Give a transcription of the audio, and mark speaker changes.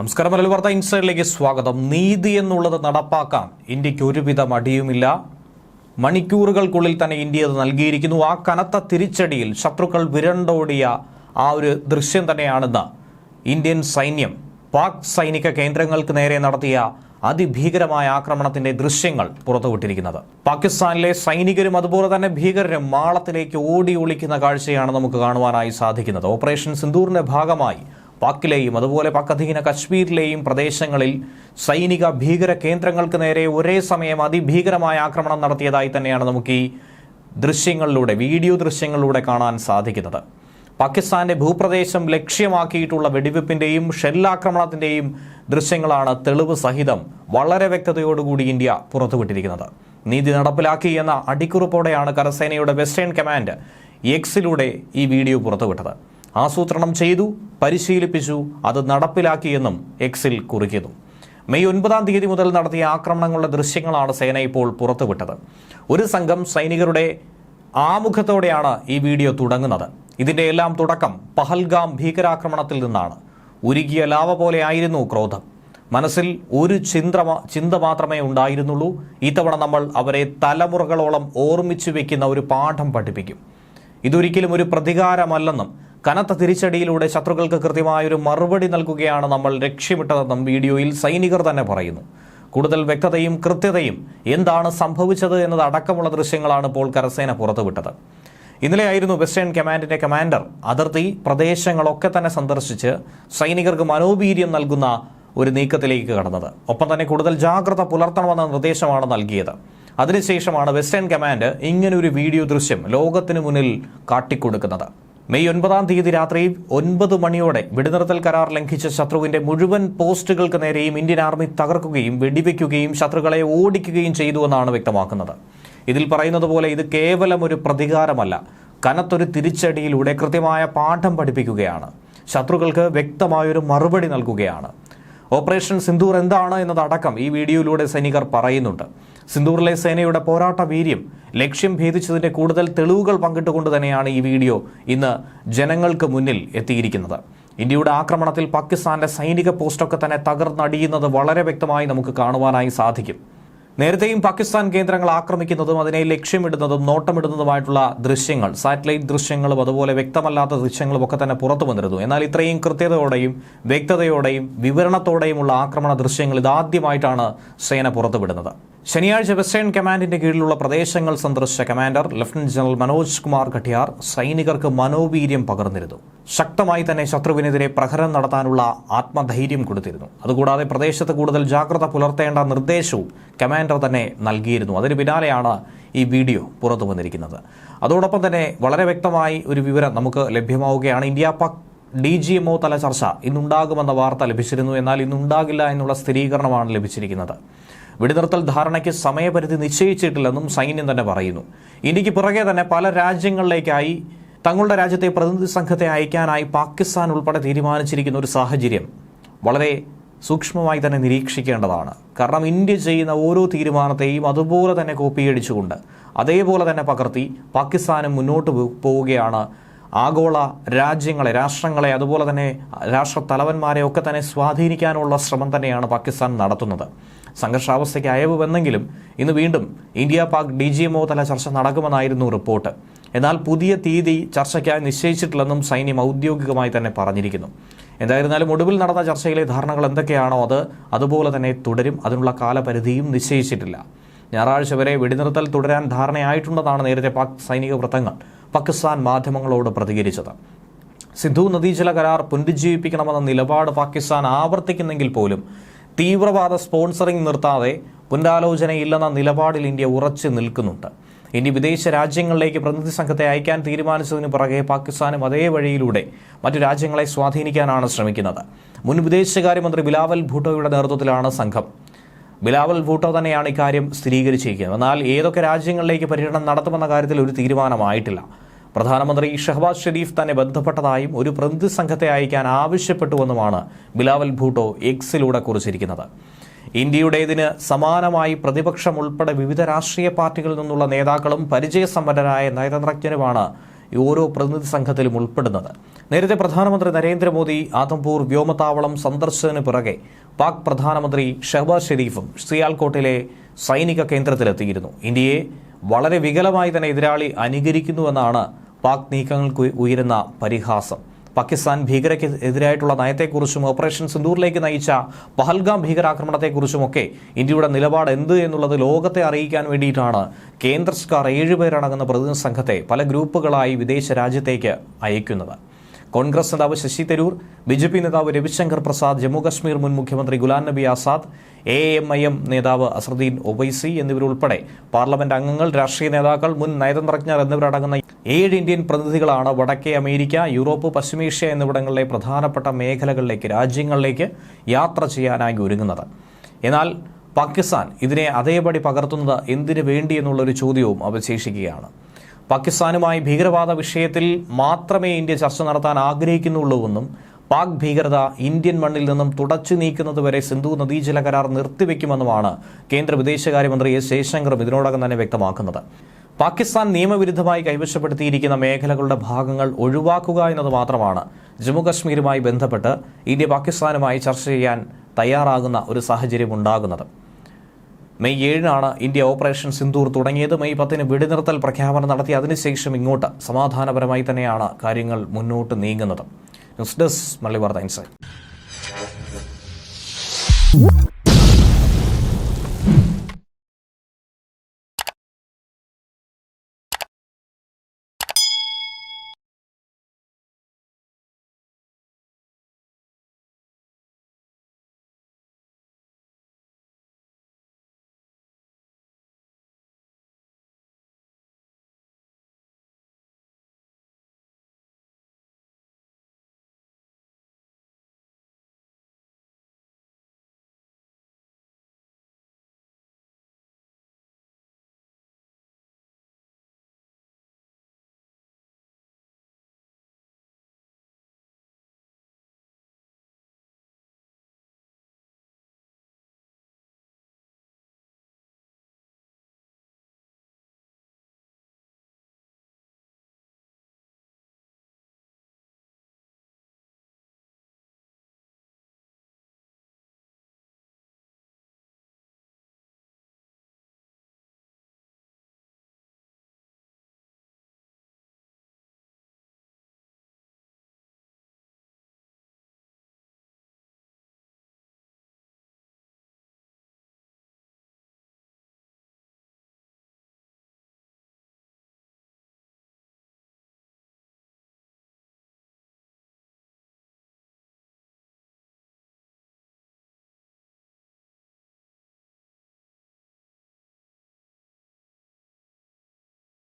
Speaker 1: നമസ്കാരം. മലയാള വാർത്ത ഇൻസൈഡിലേക്ക് സ്വാഗതം. നീതി എന്നുള്ളത് നടപ്പാക്കാൻ ഇന്ത്യയ്ക്ക് ഒരുവിധ മടിയുമില്ല. മണിക്കൂറുകൾക്കുള്ളിൽ തന്നെ ഇന്ത്യ അത് നൽകിയിരിക്കുന്നു. ആ കനത്ത തിരിച്ചടിയിൽ ശത്രുക്കൾ വിരണ്ടോടിയ ആ ഒരു ദൃശ്യം തന്നെയാണെന്ന്. ഇന്ത്യൻ സൈന്യം പാക് സൈനിക കേന്ദ്രങ്ങൾക്ക് നേരെ നടത്തിയ അതിഭീകരമായ ആക്രമണത്തിന്റെ ദൃശ്യങ്ങൾ പുറത്തുവിട്ടിരിക്കുന്നത്. പാകിസ്ഥാനിലെ സൈനികരും അതുപോലെ തന്നെ ഭീകരരും മാളത്തിലേക്ക് ഓടി ഒളിക്കുന്ന കാഴ്ചയാണ് നമുക്ക് കാണുവാനായി സാധിക്കുന്നത്. ഓപ്പറേഷൻ സിന്ദൂറിന്റെ ഭാഗമായി പാക്കിലെയും അതുപോലെ പാക് കശ്മീരിലെയും പ്രദേശങ്ങളിൽ സൈനിക ഭീകര കേന്ദ്രങ്ങൾക്ക് നേരെ ഒരേ സമയം അതിഭീകരമായ ആക്രമണം നടത്തിയതായി തന്നെയാണ് നമുക്ക് ഈ ദൃശ്യങ്ങളിലൂടെ വീഡിയോ ദൃശ്യങ്ങളിലൂടെ കാണാൻ സാധിക്കുന്നത്. പാകിസ്ഥാന്റെ ഭൂപ്രദേശം ലക്ഷ്യമാക്കിയിട്ടുള്ള വെടിവെപ്പിന്റെയും ഷെല്ലാക്രമണത്തിന്റെയും ദൃശ്യങ്ങളാണ് തെളിവ് സഹിതം വളരെ വ്യക്തതയോടുകൂടി ഇന്ത്യ പുറത്തുവിട്ടിരിക്കുന്നത്. നീതി നടപ്പിലാക്കി എന്ന അടിക്കുറിപ്പോടെയാണ് കരസേനയുടെ വെസ്റ്റേൺ കമാൻഡ് എക്സിലൂടെ ഈ വീഡിയോ പുറത്തുവിട്ടത്. ആസൂത്രണം ചെയ്തു പരിശീലിപ്പിച്ചു അത് നടപ്പിലാക്കിയെന്നും എക്സിൽ കുറിക്കുന്നു മെയ് ഒൻപതാം തീയതി മുതൽ നടത്തിയ ആക്രമണങ്ങളുടെ ദൃശ്യങ്ങളാണ് സേന ഇപ്പോൾ പുറത്തുവിട്ടത്. ഒരു സംഘം സൈനികരുടെ ആമുഖത്തോടെയാണ് ഈ വീഡിയോ തുടങ്ങുന്നത്. ഇതിന്റെ എല്ലാം തുടക്കം പഹൽഗാം ഭീകരാക്രമണത്തിൽ നിന്നാണ്. ഉരുകിയ ലാവ പോലെ ആയിരുന്നു ക്രോധം. മനസ്സിൽ ഒരു ചിന്ത ചിന്ത മാത്രമേ ഉണ്ടായിരുന്നുള്ളൂ. ഇത്തവണ നമ്മൾ അവരെ തലമുറകളോളം ഓർമ്മിച്ചു വെക്കുന്ന ഒരു പാഠം പഠിപ്പിക്കും. ഇതൊരിക്കലും ഒരു പ്രതികാരമല്ലെന്നും കനത്ത തിരിച്ചടിയിലൂടെ ശത്രുക്കൾക്ക് കൃത്യമായൊരു മറുപടി നൽകുകയാണ് നമ്മൾ ലക്ഷ്യമിട്ടതെന്നും വീഡിയോയിൽ സൈനികർ തന്നെ പറയുന്നു. കൂടുതൽ വ്യക്തതയും കൃത്യതയും എന്താണ് സംഭവിച്ചത് എന്നത് അടക്കമുള്ള ദൃശ്യങ്ങളാണ് ഇപ്പോൾ കരസേന പുറത്തുവിട്ടത്. ഇന്നലെയായിരുന്നു വെസ്റ്റേൺ കമാൻഡിന്റെ കമാൻഡർ അതിർത്തി പ്രദേശങ്ങളൊക്കെ തന്നെ സന്ദർശിച്ച് സൈനികർക്ക് മനോവീര്യം നൽകുന്ന ഒരു നീക്കത്തിലേക്ക് കടന്നത്. ഒപ്പം തന്നെ കൂടുതൽ ജാഗ്രത പുലർത്തണമെന്ന നിർദ്ദേശമാണ് നൽകിയത്. അതിനുശേഷമാണ് വെസ്റ്റേൺ കമാൻഡ് ഇങ്ങനൊരു വീഡിയോ ദൃശ്യം ലോകത്തിനു മുന്നിൽ കാട്ടിക്കൊടുക്കുന്നത്. മെയ് ഒൻപതാം തീയതി രാത്രി ഒൻപത് മണിയോടെ വെടിനിർത്തൽ കരാർ ലംഘിച്ച ശത്രുവിന്റെ മുഴുവൻ പോസ്റ്റുകൾക്ക് നേരെയും ഇന്ത്യൻ ആർമി തകർക്കുകയും വെടിവെക്കുകയും ശത്രുക്കളെ ഓടിക്കുകയും ചെയ്തുവെന്നാണ് വ്യക്തമാക്കുന്നത്. ഇതിൽ പറയുന്നത് പോലെ ഇത് കേവലം ഒരു പ്രതികാരമല്ല. കനത്തൊരു തിരിച്ചടിയിലൂടെ കൃത്യമായ പാഠം പഠിപ്പിക്കുകയാണ്. ശത്രുക്കൾക്ക് വ്യക്തമായൊരു മറുപടി നൽകുകയാണ്. ഓപ്പറേഷൻ സിന്ദൂർ എന്താണ് എന്നതടക്കം ഈ വീഡിയോയിലൂടെ സൈനികർ പറയുന്നുണ്ട്. സിന്ദൂറിലെ സേനയുടെ പോരാട്ട വീര്യം ലക്ഷ്യം ഭേദിച്ചതിന്റെ കൂടുതൽ തെളിവുകൾ പങ്കിട്ടുകൊണ്ട് തന്നെയാണ് ഈ വീഡിയോ ഇന്ന് ജനങ്ങൾക്ക് മുന്നിൽ എത്തിയിരിക്കുന്നത്. ഇന്ത്യയുടെ ആക്രമണത്തിൽ പാകിസ്ഥാന്റെ സൈനിക പോസ്റ്റൊക്കെ തന്നെ തകർന്നടിയുന്നത് വളരെ വ്യക്തമായി നമുക്ക് കാണുവാനായി സാധിക്കും. നേരത്തെയും പാകിസ്ഥാൻ കേന്ദ്രങ്ങൾ ആക്രമിക്കുന്നതും അതിനെ ലക്ഷ്യമിടുന്നതും നോട്ടമിടുന്നതുമായിട്ടുള്ള ദൃശ്യങ്ങൾ സാറ്റലൈറ്റ് ദൃശ്യങ്ങളും അതുപോലെ വ്യക്തമല്ലാത്ത ദൃശ്യങ്ങളും ഒക്കെ തന്നെ പുറത്തു വന്നിരുന്നു. എന്നാൽ ഇത്രയും കൃത്യതയോടെയും വ്യക്തതയോടെയും വിവരണത്തോടെയുമുള്ള ആക്രമണ ദൃശ്യങ്ങൾ ഇതാദ്യമായിട്ടാണ് സേന പുറത്തുവിടുന്നത്. ശനിയാഴ്ച വെസ്റ്റേൺ കമാൻഡിന്റെ കീഴിലുള്ള പ്രദേശങ്ങൾ സന്ദർശിച്ച commander lieutenant general Manoj Kumar Katiyar സൈനികർക്ക് മനോവീര്യം പകർന്നിരുന്നു. ശക്തമായി തന്നെ ശത്രുവിനെതിരെ പ്രഹരം നടത്താനുള്ള ആത്മധൈര്യം കൊടുത്തിരുന്നു. അതുകൂടാതെ പ്രദേശത്ത് കൂടുതൽ ജാഗ്രത പുലർത്തേണ്ട നിർദ്ദേശവും കമാൻഡർ തന്നെ നൽകിയിരുന്നു. അതിന് പിന്നാലെയാണ് ഈ വീഡിയോ പുറത്തു വന്നിരിക്കുന്നത്. അതോടൊപ്പം തന്നെ വളരെ വ്യക്തമായി ഒരു വിവരം നമുക്ക് ലഭ്യമാവുകയാണ്. India Pak D G M O തല ചർച്ച ഇന്നുണ്ടാകുമെന്ന വാർത്ത ലഭിച്ചിരുന്നു. എന്നാൽ ഇന്നുണ്ടാകില്ല എന്നുള്ള സ്ഥിരീകരണമാണ് ലഭിച്ചിരിക്കുന്നത്. വെടിനിർത്തൽ ധാരണയ്ക്ക് സമയപരിധി നിശ്ചയിച്ചിട്ടില്ലെന്നും സൈന്യം തന്നെ പറയുന്നു. ഇന്ത്യയ്ക്ക് പുറകെ തന്നെ പല രാജ്യങ്ങളിലേക്കായി തങ്ങളുടെ രാജ്യത്തെ പ്രതിനിധി സംഘത്തെ അയക്കാനായി പാകിസ്ഥാൻ ഉൾപ്പെടെ തീരുമാനിച്ചിരിക്കുന്ന ഒരു സാഹചര്യം വളരെ സൂക്ഷ്മമായി തന്നെ നിരീക്ഷിക്കേണ്ടതാണ്. കാരണം ഇന്ത്യ ചെയ്യുന്ന ഓരോ തീരുമാനത്തെയും അതുപോലെ തന്നെ കോപ്പിയടിച്ചുകൊണ്ട് അതേപോലെ തന്നെ പകർത്തി പാകിസ്ഥാനും മുന്നോട്ട് പോവുകയാണ്. ആഗോള രാജ്യങ്ങളെ രാഷ്ട്രങ്ങളെ അതുപോലെ തന്നെ രാഷ്ട്ര തലവന്മാരെ ഒക്കെ തന്നെ സ്വാധീനിക്കാനുള്ള ശ്രമം തന്നെയാണ് പാകിസ്ഥാൻ നടത്തുന്നത്. സംഘർഷാവസ്ഥയ്ക്ക് അയവ് വന്നെങ്കിലും ഇന്ന് വീണ്ടും India Pak D G M O തല ചർച്ച നടക്കുമെന്നായിരുന്നു റിപ്പോർട്ട്. എന്നാൽ പുതിയ തീയതി ചർച്ചയ്ക്കായി നിശ്ചയിച്ചിട്ടില്ലെന്നും സൈന്യം ഔദ്യോഗികമായി തന്നെ പറഞ്ഞിരിക്കുന്നു. എന്തായിരുന്നാലും ഒടുവിൽ നടന്ന ചർച്ചയിലെ ധാരണകൾ എന്തൊക്കെയാണോ അത് അതുപോലെ തന്നെ തുടരും. അതിനുള്ള കാലപരിധിയും നിശ്ചയിച്ചിട്ടില്ല. ഞായറാഴ്ച വരെ വെടിനിർത്തൽ തുടരാൻ ധാരണയായിട്ടുണ്ടെന്നാണ് നേരത്തെ പാക് സൈനിക വൃത്തങ്ങൾ പാകിസ്ഥാൻ മാധ്യമങ്ങളോട് പ്രതികരിച്ചത്. സിന്ധു നദീജല കരാർ പുനരുജ്ജീവിപ്പിക്കണമെന്ന നിലപാട് പാകിസ്ഥാൻ ആവർത്തിക്കുന്നെങ്കിൽ പോലും തീവ്രവാദ സ്പോൺസറിംഗ് നിർത്താതെ പുനരാലോചനയില്ലെന്ന നിലപാടിൽ ഇന്ത്യ ഉറച്ചു നിൽക്കുന്നുണ്ട്. ഇനി വിദേശ രാജ്യങ്ങളിലേക്ക് പ്രതിനിധി സംഘത്തെ അയക്കാൻ തീരുമാനിച്ചതിന് പുറകെ പാകിസ്ഥാനും അതേ വഴിയിലൂടെ മറ്റു രാജ്യങ്ങളെ സ്വാധീനിക്കാനാണ് ശ്രമിക്കുന്നത്. മുൻ വിദേശകാര്യമന്ത്രി ബിലാവൽ ഭൂട്ടോയുടെ നേതൃത്വത്തിലാണ് സംഘം. ബിലാവൽ ഭൂട്ടോ തന്നെയാണ് ഇക്കാര്യം സ്ഥിരീകരിച്ചിരിക്കുന്നത്. എന്നാൽ ഏതൊക്കെ രാജ്യങ്ങളിലേക്ക് പര്യടനം നടത്തുമെന്ന കാര്യത്തിൽ ഒരു തീരുമാനമായിട്ടില്ല. പ്രധാനമന്ത്രി ഷഹബാസ് ഷെരീഫ് തന്നെ ബന്ധപ്പെട്ടതായും ഒരു പ്രതിനിധി സംഘത്തെ അയക്കാൻ ആവശ്യപ്പെട്ടുവെന്നുമാണ് ബിലാവൽ ഭൂട്ടോ എക്സിലൂടെ കുറിച്ചിരിക്കുന്നത്. ഇന്ത്യയുടേതിന് സമാനമായി പ്രതിപക്ഷം ഉൾപ്പെടെ വിവിധ രാഷ്ട്രീയ പാർട്ടികളിൽ നിന്നുള്ള നേതാക്കളും പരിചയസമ്പന്നരായ നയതന്ത്രജ്ഞരുമാണ് ഓരോ പ്രതിനിധി സംഘത്തിലും ഉൾപ്പെടുന്നത്. നേരത്തെ പ്രധാനമന്ത്രി നരേന്ദ്രമോദി ആദംപൂർ വ്യോമതാവളം സന്ദർശനത്തിന് പിറകെ പാക് പ്രധാനമന്ത്രി ഷഹബാസ് ഷെരീഫും സിയാൽകോട്ടിലെ സൈനിക കേന്ദ്രത്തിലെത്തിയിരുന്നു. ഇന്ത്യയെ വളരെ വികലമായി തന്നെ എതിരാളി അനുകരിക്കുന്നുവെന്നാണ് പാക് നീക്കങ്ങൾക്ക് ഉയരുന്ന പരിഹാസം. പാകിസ്ഥാൻ ഭീകരയ്ക്ക് എതിരായിട്ടുള്ള നയത്തെക്കുറിച്ചും ഓപ്പറേഷൻ സിന്ദൂറിലേക്ക് നയിച്ച പഹൽഗാം ഭീകരാക്രമണത്തെക്കുറിച്ചുമൊക്കെ ഇന്ത്യയുടെ നിലപാട് എന്ത് എന്നുള്ളത് ലോകത്തെ അറിയിക്കാൻ വേണ്ടിയിട്ടാണ് കേന്ദ്ര സർക്കാർ ഏഴുപേരടങ്ങുന്ന പ്രതിനിധി സംഘത്തെ പല ഗ്രൂപ്പുകളായി വിദേശ രാജ്യത്തേക്ക് അയക്കുന്നത്. കോൺഗ്രസ് നേതാവ് Shashi Tharoor B J P നേതാവ് രവിശങ്കർ പ്രസാദ് ജമ്മുകശ്മീർ മുൻ മുഖ്യമന്ത്രി Ghulam Nabi Azad A M I M നേതാവ് അസറുദ്ദീൻ ഒബൈസി എന്നിവരുൾപ്പെടെ പാർലമെന്റ് അംഗങ്ങൾ രാഷ്ട്രീയ നേതാക്കൾ മുൻ നയതന്ത്രജ്ഞർ എന്നിവരടങ്ങുന്ന ഏഴ് ഇന്ത്യൻ പ്രതിനിധികളാണ് വടക്കേ അമേരിക്ക യൂറോപ്പ് പശ്ചിമേഷ്യ എന്നിവിടങ്ങളിലെ പ്രധാനപ്പെട്ട മേഖലകളിലേക്ക് രാജ്യങ്ങളിലേക്ക് യാത്ര ചെയ്യാനായി ഒരുങ്ങുന്നത്. എന്നാൽ പാകിസ്ഥാൻ ഇതിനെ അതേപടി പകർത്തുന്നത് എന്തിനു വേണ്ടി എന്നുള്ളൊരു ചോദ്യവും അവശേഷിക്കുകയാണ്. പാകിസ്ഥാനുമായി ഭീകരവാദ വിഷയത്തിൽ മാത്രമേ ഇന്ത്യ ചർച്ച നടത്താൻ ആഗ്രഹിക്കുന്നുള്ളൂവെന്നും പാക് ഭീകരത ഇന്ത്യൻ മണ്ണിൽ നിന്നും തുടച്ചു നീക്കുന്നതുവരെ സിന്ധു നദീജല കരാർ നിർത്തിവെക്കുമെന്നുമാണ് കേന്ദ്ര വിദേശകാര്യമന്ത്രി എസ് ജയശങ്കറും ഇതിനോടകം തന്നെ വ്യക്തമാക്കുന്നത്. പാകിസ്ഥാൻ നിയമവിരുദ്ധമായി കൈവശപ്പെടുത്തിയിരിക്കുന്ന മേഖലകളുടെ ഭാഗങ്ങൾ ഒഴിവാക്കുക എന്നത് മാത്രമാണ് ജമ്മുകശ്മീരുമായി ബന്ധപ്പെട്ട് ഇന്ത്യ പാകിസ്ഥാനുമായി ചർച്ച ചെയ്യാൻ തയ്യാറാകുന്ന ഒരു സാഹചര്യം ഉണ്ടാകുന്നത്. മെയ് ഏഴിനാണ് ഇന്ത്യ ഓപ്പറേഷൻ സിന്ദൂർ തുടങ്ങിയത്. മെയ് പത്തിന് വെടിനിർത്തൽ പ്രഖ്യാപനം നടത്തി. അതിനുശേഷം ഇങ്ങോട്ട് സമാധാനപരമായി തന്നെയാണ് കാര്യങ്ങൾ മുന്നോട്ട് നീങ്ങുന്നത്. ന്യൂസ് ഡെസ്ക് മള്ളി വാർത്ത ഇൻസൈറ്റ്